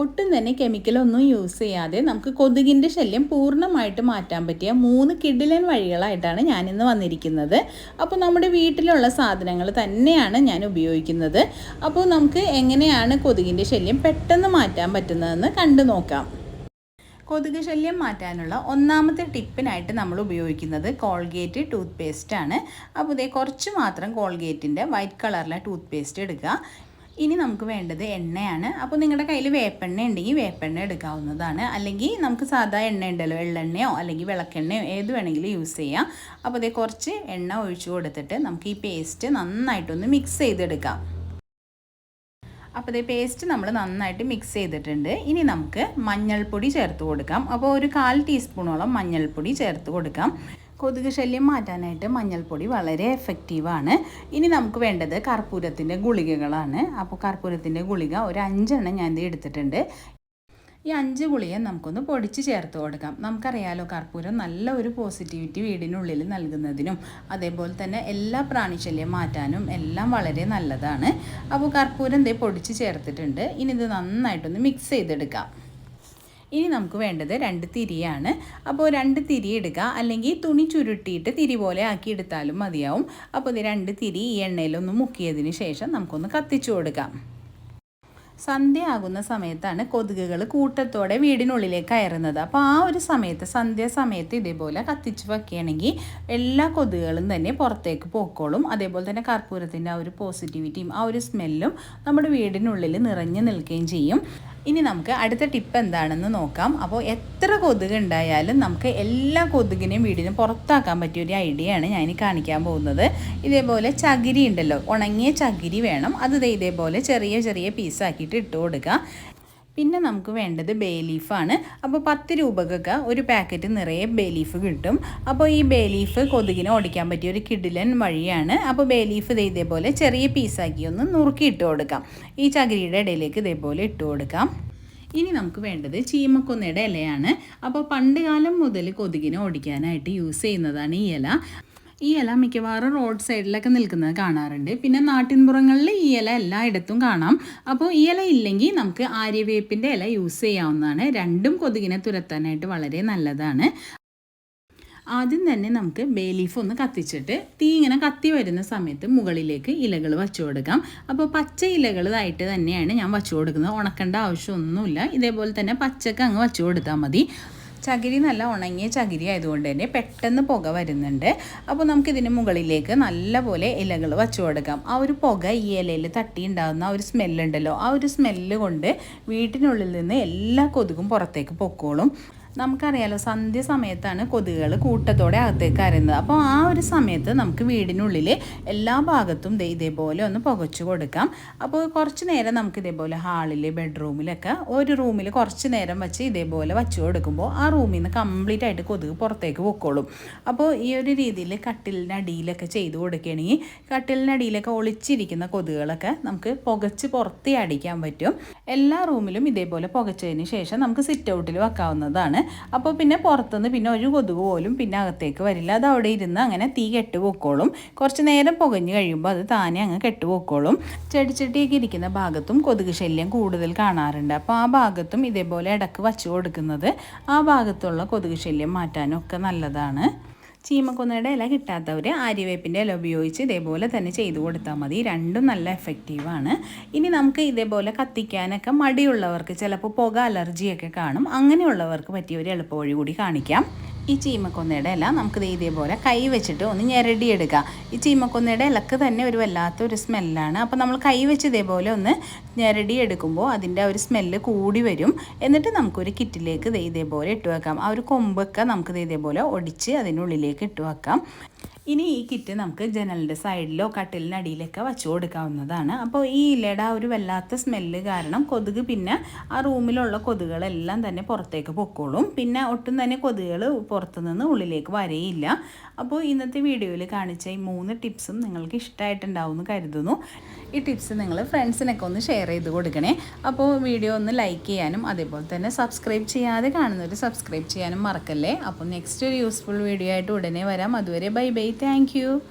ഒട്ടും തന്നെ കെമിക്കലൊന്നും യൂസ് ചെയ്യാതെ നമുക്ക് കൊതുകിന്റെ ശല്യം പൂർണമായിട്ട് മാറ്റാൻ പറ്റിയ മൂന്ന് കിഡിലൻ വഴികളായിട്ടാണ് ഞാനിന്ന് വന്നിരിക്കുന്നത്. അപ്പോൾ നമ്മുടെ വീട്ടിലുള്ള സാധനങ്ങൾ തന്നെയാണ് ഞാൻ ഉപയോഗിക്കുന്നത്. അപ്പോൾ നമുക്ക് എങ്ങനെയാണ് കൊതുകിന്റെ ശല്യം പെട്ടെന്ന് മാറ്റാൻ പറ്റുന്നതെന്ന് കണ്ടു നോക്കാം. കൊതുക് ശല്യം മാറ്റാനുള്ള ഒന്നാമത്തെ ടിപ്പിനായിട്ട് നമ്മൾ ഉപയോഗിക്കുന്നത് കോൾഗേറ്റ് ടൂത്ത് പേസ്റ്റ് ആണ്. അപ്പോൾ ഇതേ കുറച്ച് മാത്രം കോൾഗേറ്റിന്റെ വൈറ്റ് കളറിലെ ടൂത്ത് പേസ്റ്റ് എടുക്കുക. ഇനി നമുക്ക് വേണ്ടത് എണ്ണയാണ്. അപ്പോൾ നിങ്ങളുടെ കയ്യിൽ വേപ്പെണ്ണ ഉണ്ടെങ്കിൽ വേപ്പെണ്ണ എടുക്കാവുന്നതാണ്. അല്ലെങ്കിൽ നമുക്ക് സാധാ എണ്ണ ഉണ്ടല്ലോ എള്ളെണ്ണയോ അല്ലെങ്കിൽ വിളക്കെണ്ണയോ ഏത് വേണമെങ്കിലും യൂസ് ചെയ്യാം. അപ്പോൾ അതേ കുറച്ച് എണ്ണ ഒഴിച്ചു കൊടുത്തിട്ട് നമുക്ക് ഈ പേസ്റ്റ് നന്നായിട്ടൊന്ന് മിക്സ് ചെയ്തെടുക്കാം. അപ്പോൾ ഇതേ പേസ്റ്റ് നമ്മൾ നന്നായിട്ട് മിക്സ് ചെയ്തിട്ടുണ്ട്. ഇനി നമുക്ക് മഞ്ഞൾപ്പൊടി ചേർത്ത് കൊടുക്കാം. അപ്പോൾ ഒരു കാൽ ടീസ്പൂണോളം മഞ്ഞൾപ്പൊടി ചേർത്ത് കൊടുക്കാം. കൊതുക് ശല്യം മാറ്റാനായിട്ട് മഞ്ഞൾപ്പൊടി വളരെ എഫക്റ്റീവാണ് ഇനി നമുക്ക് വേണ്ടത് കർപ്പൂരത്തിന്റെ ഗുളികകളാണ്. അപ്പോൾ കർപ്പൂരത്തിന്റെ ഗുളിക ഒരു അഞ്ചെണ്ണം ഞാൻ ഇത് എടുത്തിട്ടുണ്ട്. ഈ അഞ്ച് ഗുളിക നമുക്കൊന്ന് പൊടിച്ച് ചേർത്ത് കൊടുക്കാം. നമുക്കറിയാലോ കർപ്പൂരം നല്ല ഒരു പോസിറ്റിവിറ്റി വീടിനുള്ളിൽ നൽകുന്നതിനും അതേപോലെ തന്നെ എല്ലാ പ്രാണിശല്യം മാറ്റാനും എല്ലാം വളരെ നല്ലതാണ്. അപ്പോൾ കർപ്പൂരം ദേ പൊടിച്ച് ചേർത്തിട്ടുണ്ട്. ഇനി ഇത് നന്നായിട്ടൊന്ന് മിക്സ് ചെയ്തെടുക്കാം. ഇനി നമുക്ക് വേണ്ടത് രണ്ട് തിരിയാണ്. അപ്പോൾ രണ്ട് തിരി എടുക്കുക അല്ലെങ്കിൽ തുണി ചുരുട്ടിയിട്ട് തിരി പോലെ ആക്കി എടുത്താലും മതിയാവും. അപ്പോൾ ഇത് രണ്ട് തിരി ഈ എണ്ണയിലൊന്ന് മുക്കിയതിന് ശേഷം നമുക്കൊന്ന് കത്തിച്ചു കൊടുക്കാം. സന്ധ്യ ആകുന്ന സമയത്താണ് കൊതുകുകൾ കൂട്ടത്തോടെ വീടിനുള്ളിലേക്ക് കയറുന്നത്. അപ്പോൾ ആ ഒരു സമയത്ത് സന്ധ്യ സമയത്ത് ഇതേപോലെ കത്തിച്ച് വെക്കുകയാണെങ്കിൽ എല്ലാ കൊതുകുകളും തന്നെ പുറത്തേക്ക് പോക്കോളും അതേപോലെ തന്നെ കർപ്പൂരത്തിന്റെ ആ ഒരു പോസിറ്റിവിറ്റിയും ആ ഒരു സ്മെല്ലും നമ്മുടെ വീടിനുള്ളിൽ നിറഞ്ഞു നിൽക്കുകയും ചെയ്യും. ഇനി നമുക്ക് അടുത്ത ടിപ്പ് എന്താണെന്ന് നോക്കാം. അപ്പോൾ എത്ര കൊതുക് ഉണ്ടായാലും നമുക്ക് എല്ലാ കൊതുകിനെയും വീടിന് പുറത്താക്കാൻ പറ്റിയ ഒരു ഐഡിയ ആണ് ഞാൻ കാണിക്കാൻ പോകുന്നത്. ഇതേപോലെ ചകിരി ഉണ്ടല്ലോ. ഉണങ്ങിയ ചകിരി വേണം. അത് ഇതേപോലെ ചെറിയ ചെറിയ പീസാക്കിയിട്ട് ഇട്ട് കൊടുക്കുക പിന്നെ നമുക്ക് വേണ്ടത് ബേ ലീഫാണ് അപ്പോൾ പത്ത് രൂപക്കൊക്കെ ഒരു പാക്കറ്റ് നിറയെ ബേ ലീഫ് കിട്ടും. അപ്പോൾ ഈ ബേ ലീഫ് കൊതുകിനെ ഓടിക്കാൻ പറ്റിയ ഒരു കിഡിലൻ വഴിയാണ്. അപ്പോൾ ബേ ലീഫ് ഇതേപോലെ ചെറിയ പീസാക്കി ഒന്ന് നുറുക്കി ഇട്ട് കൊടുക്കാം. ഈ ചകിരിയുടെ ഇടയിലേക്ക് ഇതേപോലെ ഇട്ട് കൊടുക്കാം. ഇനി നമുക്ക് വേണ്ടത് ചീമക്കൊന്നയുടെ ഇലയാണ്. അപ്പോൾ പണ്ട് കാലം മുതൽ കൊതുകിനെ ഓടിക്കാനായിട്ട് യൂസ് ചെയ്യുന്നതാണ് ഈ ഇല. ഈ ഇല മിക്കവാറും റോഡ് സൈഡിലൊക്കെ നിൽക്കുന്നത് കാണാറുണ്ട്. പിന്നെ നാട്ടിൻപുറങ്ങളിൽ ഈ ഇല എല്ലായിടത്തും കാണാം. അപ്പോൾ ഈ ഇല ഇല്ലെങ്കിൽ നമുക്ക് ആര്യവേപ്പിന്റെ ഇല യൂസ് ചെയ്യാവുന്നതാണ്. രണ്ടും കൊതുകിനെ തുരത്താനായിട്ട് വളരെ നല്ലതാണ്. ആദ്യം തന്നെ നമുക്ക് ബേ ലീഫ് ഒന്ന് കത്തിച്ചിട്ട് തീ ഇങ്ങനെ കത്തി വരുന്ന സമയത്ത് മുകളിലേക്ക് ഇലകൾ വച്ചു കൊടുക്കാം. അപ്പോൾ പച്ച ഇലകളായിട്ട് തന്നെയാണ് ഞാൻ വച്ചു കൊടുക്കുന്നത്. ഉണക്കേണ്ട ആവശ്യമൊന്നുമില്ല. ഇതേപോലെ തന്നെ പച്ചക്ക് അങ്ങ് വച്ചു കൊടുത്താൽ മതി. ചകിരി നല്ല ഉണങ്ങിയ ചകിരി ആയതുകൊണ്ട് തന്നെ പെട്ടെന്ന് പുക വരുന്നുണ്ട്. അപ്പോൾ നമുക്കിതിന് മുകളിലേക്ക് നല്ലപോലെ ഇലകൾ വച്ചു കൊടുക്കാം. ആ ഒരു പുക ഈ ഇലയിൽ തട്ടി ഉണ്ടാകുന്ന ആ ഒരു സ്മെല്ലുണ്ടല്ലോ ആ ഒരു സ്മെല്ല് കൊണ്ട് വീട്ടിനുള്ളിൽ നിന്ന് എല്ലാ കൊതുകും പുറത്തേക്ക് പൊക്കോളും. നമുക്കറിയാലോ സന്ധ്യ സമയത്താണ് കൊതുകുകൾ കൂട്ടത്തോടെ അകത്തേക്ക് അരുന്നത് അപ്പോൾ ആ ഒരു സമയത്ത് നമുക്ക് വീടിനുള്ളിൽ എല്ലാ ഭാഗത്തും ഇതേപോലെ ഒന്ന് പുകച്ചു കൊടുക്കാം. അപ്പോൾ കുറച്ച് നേരം നമുക്ക് ഇതേപോലെ ഹാളിൽ ബെഡ്റൂമിലൊക്കെ ഒരു റൂമിൽ കുറച്ച് നേരം വെച്ച് ഇതേപോലെ വച്ചു കൊടുക്കുമ്പോൾ ആ റൂമിൽ നിന്ന് കംപ്ലീറ്റ് ആയിട്ട് കൊതുക് പുറത്തേക്ക് പൊക്കോളും. അപ്പോൾ ഈ ഒരു രീതിയിൽ കട്ടിലിന്റെ അടിയിലൊക്കെ ചെയ്ത് കൊടുക്കുകയാണെങ്കിൽ കട്ടിലിന്റെ അടിയിലൊക്കെ ഒളിച്ചിരിക്കുന്ന കൊതുകുകളൊക്കെ നമുക്ക് പുകച്ച് പുറത്തേ അടിക്കാൻ പറ്റും. എല്ലാ റൂമിലും ഇതേപോലെ പുകച്ചതിന് ശേഷം നമുക്ക് സിറ്റ് ഔട്ടിൽ വെക്കാവുന്നതാണ്. അപ്പോൾ പിന്നെ പുറത്തുനിന്ന് പിന്നെ ഒരു കൊതുക് പോലും പിന്നെ അകത്തേക്ക് വരില്ല. അത് അവിടെ ഇരുന്ന് അങ്ങനെ തീ കെട്ട് പൊക്കോളും. കുറച്ച് നേരം പുകഞ്ഞ് കഴിയുമ്പോൾ അത് താനെ അങ്ങ് കെട്ട് ചെടിച്ചട്ടിയൊക്കെ ഇരിക്കുന്ന ഭാഗത്തും കൊതുക് ശല്യം കൂടുതൽ കാണാറുണ്ട്. അപ്പോൾ ആ ഭാഗത്തും ഇതേപോലെ ഇടയ്ക്ക് വച്ചു കൊടുക്കുന്നത് ആ ഭാഗത്തുള്ള കൊതുക് ശല്യം മാറ്റാനൊക്കെ നല്ലതാണ്. ചീമക്കൊന്നയുടെ ഇല കിട്ടാത്തവർ ആര്യവേപ്പിന്റെ ഇല ഉപയോഗിച്ച് ഇതേപോലെ തന്നെ ചെയ്തു കൊടുത്താൽ മതി. രണ്ടും നല്ല എഫക്റ്റീവാണ് ഇനി നമുക്ക് ഇതേപോലെ കത്തിക്കാനൊക്കെ മടിയുള്ളവർക്ക് ചിലപ്പോൾ പുക അലർജിയൊക്കെ കാണും. അങ്ങനെയുള്ളവർക്ക് പറ്റിയ ഒരു എളുപ്പവഴി കൂടി കാണിക്കാം. ഈ ചീമക്കൊന്നയുടെ ഇല നമുക്കിത് ഇതേപോലെ കൈ വെച്ചിട്ട് ഒന്ന് ഞെരടിയെടുക്കാം. ഈ ചീമക്കൊന്നയുടെ ഇലക്ക് തന്നെ ഒരു വല്ലാത്ത ഒരു സ്മെല്ലാണ്. അപ്പോൾ നമ്മൾ കൈ വെച്ച് ഇതേപോലെ ഒന്ന് ഞെരടി എടുക്കുമ്പോൾ അതിന്റെ ഒരു സ്മെല്ല് കൂടി വരും. എന്നിട്ട് നമുക്കൊരു കിറ്റിലേക്ക് ഇതേപോലെ ഇട്ട് വെക്കാം. ആ ഒരു കൊമ്പൊക്കെ നമുക്കിത് ഇതേപോലെ ഒടിച്ച് അതിനുള്ളിലേക്ക് ഇട്ട് വെക്കാം. ഇനി ഈ കിറ്റ് നമുക്ക് ജനലിന്റെ സൈഡിലോ കട്ടിലിനടിയിലൊക്കെ വച്ചു കൊടുക്കാവുന്നതാണ്. അപ്പോൾ ഈ ഇലയുടെ ഒരു വല്ലാത്ത സ്മെല്ല് കാരണം കൊതുക് പിന്നെ ആ റൂമിലുള്ള കൊതുകുകളെല്ലാം തന്നെ പുറത്തേക്ക് പൊക്കോളും. പിന്നെ ഒട്ടും തന്നെ കൊതുകുകൾ പുറത്തുനിന്ന് ഉള്ളിലേക്ക് വരയില്ല. അപ്പോൾ ഇന്നത്തെ വീഡിയോയിൽ കാണിച്ച ഈ മൂന്ന് ടിപ്സും നിങ്ങൾക്ക് ഇഷ്ടമായിട്ടുണ്ടാവും എന്ന് കരുതുന്നു. ഈ ടിപ്സ് നിങ്ങൾ ഫ്രണ്ട്സിനൊക്കെ ഒന്ന് ഷെയർ ചെയ്ത് കൊടുക്കണേ. അപ്പോൾ വീഡിയോ ഒന്ന് ലൈക്ക് ചെയ്യാനും അതേപോലെ തന്നെ സബ്സ്ക്രൈബ് ചെയ്യാതെ കാണുന്നവർ സബ്സ്ക്രൈബ് ചെയ്യാനും മറക്കല്ലേ? അപ്പോൾ നെക്സ്റ്റ് ഒരു യൂസ്ഫുൾ വീഡിയോ ആയിട്ട് ഉടനെ വരാം. അതുവരെ ബൈ ബൈ thank you.